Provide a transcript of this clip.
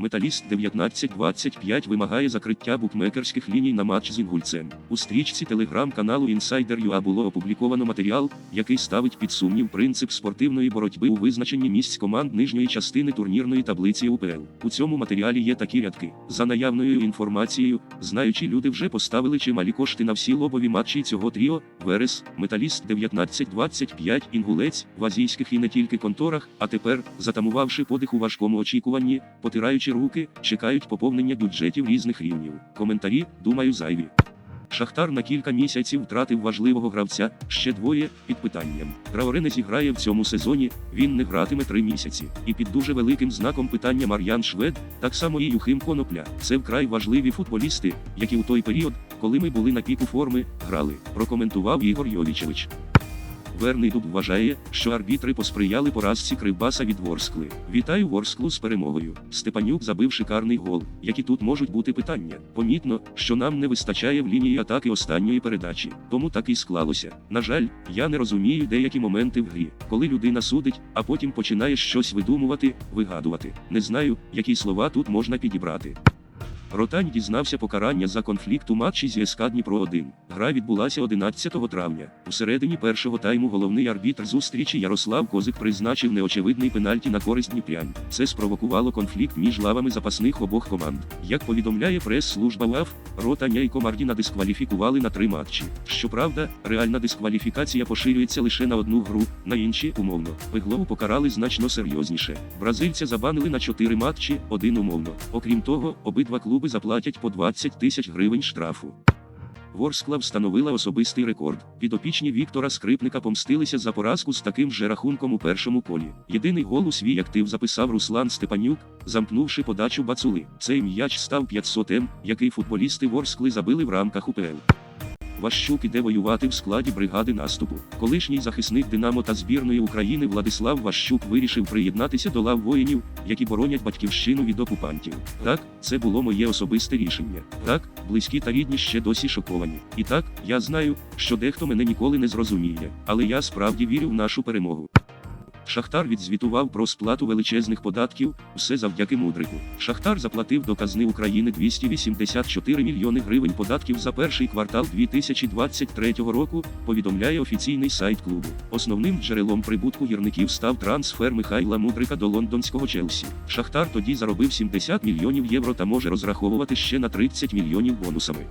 Металіст 1925 вимагає закриття букмекерських ліній на матч з інгульцем. У стрічці телеграм-каналу Insider.ua було опубліковано матеріал, який ставить під сумнів принцип спортивної боротьби у визначенні місць команд нижньої частини турнірної таблиці УПЛ. У цьому матеріалі є такі рядки. За наявною інформацією, знаючі люди вже поставили чималі кошти на всі лобові матчі цього тріо, Верес, Металіст 1925, Інгулець, в азійських і не тільки конторах, а тепер, затамувавши подих у важкому очікуванні, потираючи руки, чекають поповнення бюджетів різних рівнів. Коментарі, думаю, зайві. Шахтар на кілька місяців втратив важливого гравця, ще двоє під питанням. Траоре не зіграє в цьому сезоні, він не гратиме три місяці. І під дуже великим знаком питання Мар'ян Швед, так само і Юхим Конопля. Це вкрай важливі футболісти, які у той період, коли ми були на піку форми, грали. Прокоментував Ігор Йовічевич. Верний Дуб вважає, що арбітри посприяли поразці Кривбаса від Ворскли. Вітаю Ворсклу з перемогою. Степанюк забив шикарний гол. Які тут можуть бути питання? Помітно, що нам не вистачає в лінії атаки останньої передачі. Тому так і склалося. На жаль, я не розумію деякі моменти в грі, коли людина судить, а потім починає щось видумувати, вигадувати. Не знаю, які слова тут можна підібрати. Ротань дізнався покарання за конфлікт у матчі зі СК Дніпро 1. Гра відбулася 11 травня. У середині першого тайму головний арбітр зустрічі Ярослав Козик призначив неочевидний пенальті на користь Дніпрян. Це спровокувало конфлікт між лавами запасних обох команд. Як повідомляє прес-служба УАФ, Ротаня і Комардіна дискваліфікували на три матчі. Щоправда, реальна дискваліфікація поширюється лише на одну гру, на інші умовно. Пеглову покарали значно серйозніше. Бразильця забанили на чотири матчі, один умовно. Окрім того, обидва клуби заплатять по 20 тисяч гривень штрафу. Ворскла встановила особистий рекорд. Підопічні Віктора Скрипника помстилися за поразку з таким же рахунком у першому колі. Єдиний гол у свій актив записав Руслан Степанюк, замкнувши подачу бацули. Цей м'яч став 500 м, який футболісти Ворскли забили в рамках УПЛ. Ващук іде воювати в складі бригади наступу. Колишній захисник Динамо та збірної України Владислав Ващук вирішив приєднатися до лав воїнів, які боронять батьківщину від окупантів. Так, це було моє особисте рішення. Так, близькі та рідні ще досі шоковані. І так, я знаю, що дехто мене ніколи не зрозуміє, але я справді вірю в нашу перемогу. Шахтар відзвітував про сплату величезних податків, все завдяки мудрику. Шахтар заплатив до казни України 284 мільйони гривень податків за перший квартал 2023 року, повідомляє офіційний сайт клубу. Основним джерелом прибутку гірників став трансфер Михайла Мудрика до лондонського Челсі. Шахтар тоді заробив 70 мільйонів євро та може розраховувати ще на 30 мільйонів бонусами.